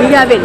మీరాబెల్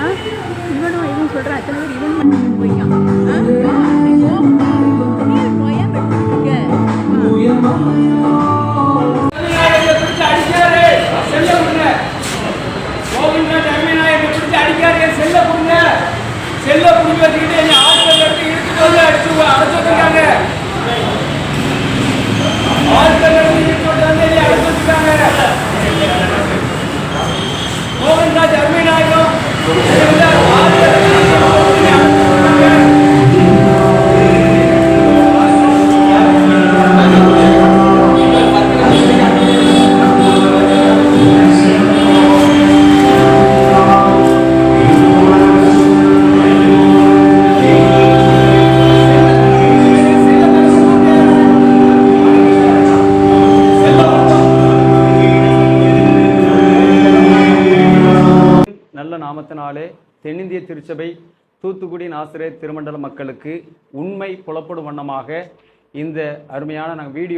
இவனும் இவன் சொல்கிறான் அத்தனை பேர் இவன் மட்டும் போய்க்கான். செல்ல புரிஞ்சு வச்சுக்கிட்டு என்ன ஆசிரியர் எடுத்து கொண்டு அடிச்சு அடைச்சு Thank you. நாமத்தினாலே தென்னிந்திய திருச்சபை தூத்துக்குடி நாசிரே திருமண்டல மக்களுக்கு உண்மை புலப்படும் வண்ணமாக இந்த அருமையான நாங்கள் வீடியோ